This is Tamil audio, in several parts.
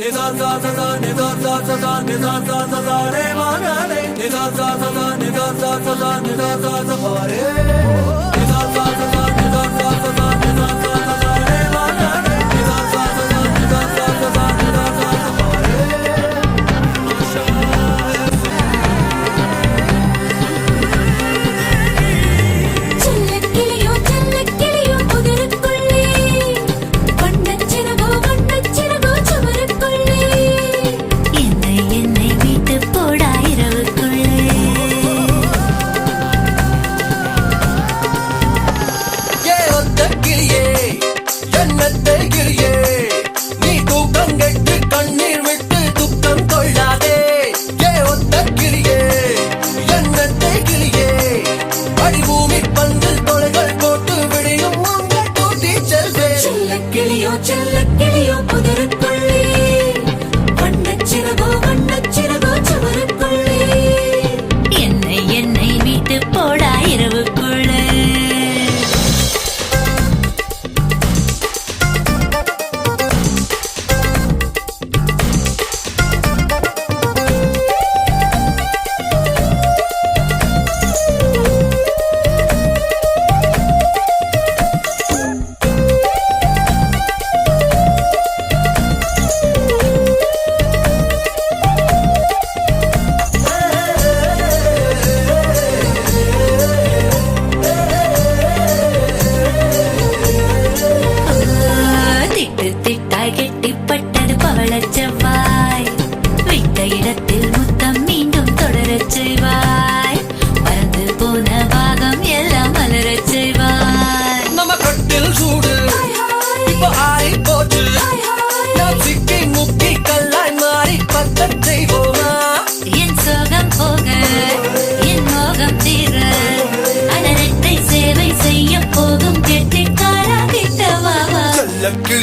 निदान கிளியே எண்ணத்தை கிளியே நீ தூக்கம் கண்ணீர் விட்டு துக்கம் கொள்ளாதே. ஏ ஒத்த கிளியே எண்ணத்தை கிளியே அடிபூமி பந்தில் தொலைகள் போட்டு விடியும் உங்கள் கூட்டி செல்வேன் செல்லக்கிளியோ செல்லக்கிளியோ புதருக்குள்ளே திட்டாய் பவள செவ்வா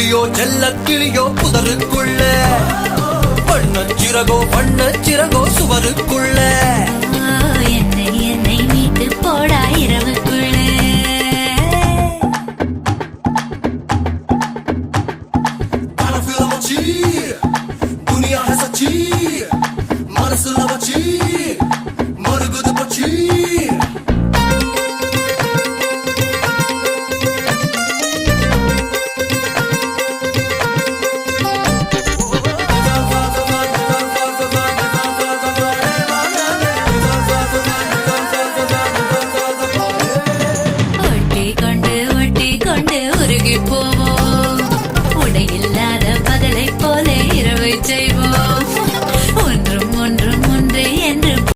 கிளியோ செல்ல கிளியோ புதருக்குள்ள. பண்ண சிறகோ பண்ண சிறகோ சுவருக்குள்ள.